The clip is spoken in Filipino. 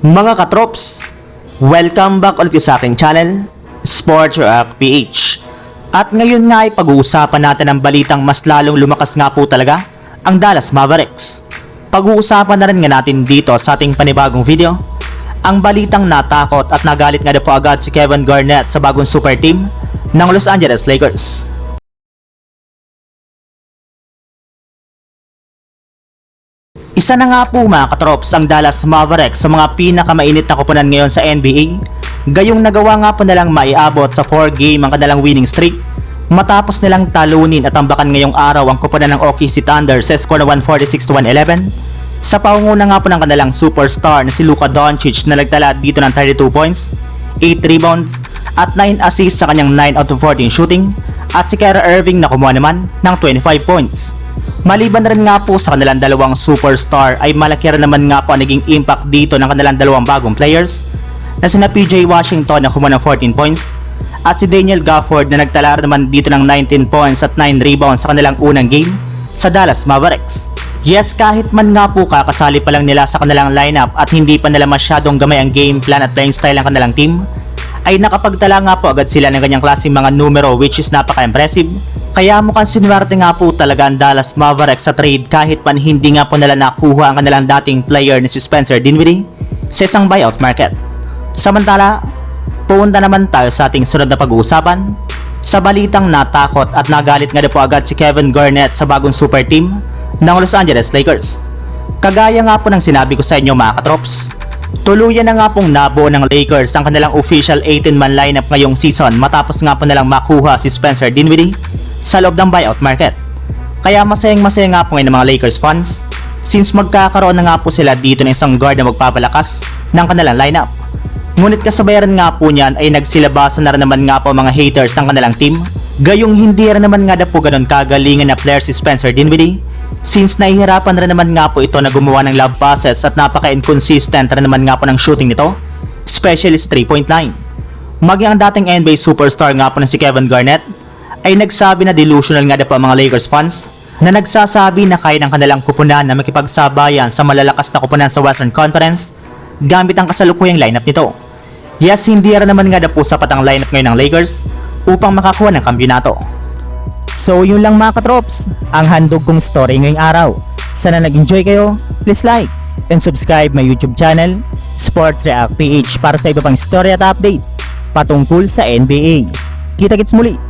Mga katrops, welcome back ulit sa aking channel, Sports Rock PH. At ngayon nga ay pag-uusapan natin ang balitang mas lalong lumakas nga po talaga, ang Dallas Mavericks. Pag-uusapan na rin nga natin dito sa ating panibagong video, ang balitang natakot at nagalit nga na po agad si Kevin Garnett sa bagong super team ng Los Angeles Lakers. Isa na nga po mga katrops ang Dallas Mavericks sa mga pinakamainit na koponan ngayon sa NBA. Gayong nagawa nga po nilang maiabot sa 4 game ang kanilang winning streak matapos nilang talunin at tambakan ngayong araw ang koponan ng OKC Thunder sa score na 146 to 111. Sa paunguna nga po ng kanilang superstar na si Luka Doncic na nagtala dito ng 32 points, 8 rebounds at 9 assists sa kanyang 9 out of 14 shooting at si Kyrie Irving na kumuha naman ng 25 points. Maliban rin nga po sa kanilang dalawang superstar ay malaki rin naman nga po naging impact dito ng kanilang dalawang bagong players na sina PJ Washington na kumuha ng 14 points at si Daniel Gafford na nagtala naman dito ng 19 points at 9 rebounds sa kanilang unang game sa Dallas Mavericks. Yes, kahit man nga po kakasali pa lang nila sa kanilang lineup at hindi pa nila masyadong gamay ang game plan at playing style ng kanilang team, ay nakapagtala nga po agad sila ng ganyang klaseng mga numero which is napaka-impressive. Kaya mukhang sinwerte nga po talaga ang Dallas Mavericks sa trade kahit pan hindi nga po nila nakuha ang kanilang dating player na si Spencer Dinwiddie sa isang buyout market. Samantala, pumunta naman tayo sa ating sunod na pag-uusapan sa balitang natakot at nagalit nga na po agad si Kevin Garnett sa bagong super team ng Los Angeles Lakers. Kagaya nga po ng sinabi ko sa inyo mga katrops, tuluyan na nga pong nabuo ng Lakers ang kanilang official 18-man lineup ngayong season matapos nga po nilang makuha si Spencer Dinwiddie sa loob ng buyout market. Kaya masayang masaya nga po ngayon ng mga Lakers fans since magkakaroon na nga po sila dito ng isang guard na magpapalakas ng kanilang lineup. Ngunit kasabayan nga po niyan ay nagsilabasan na rin naman nga po mga haters ng kanilang team. Gayong hindi rin naman nga na po ganun kagalingan na player si Spencer Dinwiddie since nahihirapan rin naman nga po ito na gumawa ng love passes at napaka-inconsistent rin naman nga po ng shooting nito, especially sa 3-point line. Maging ang dating NBA superstar nga po na si Kevin Garnett ay nagsabi na delusional nga na po mga Lakers fans na nagsasabi na kaya ng kanilang kupunan na makipagsabayan sa malalakas na kupunan sa Western Conference gamit ang kasalukuyang lineup nito. Yes, hindi rin naman nga na po sapat ang lineup ngayon ng Lakers upang makakuha ng kampiyonato. So yun lang mga katrops, ang handog kong story ngayong araw. Sana nag-enjoy kayo, please like and subscribe my YouTube channel, Sports React PH para sa iba pang story at update patungkol sa NBA. Kita-kits muli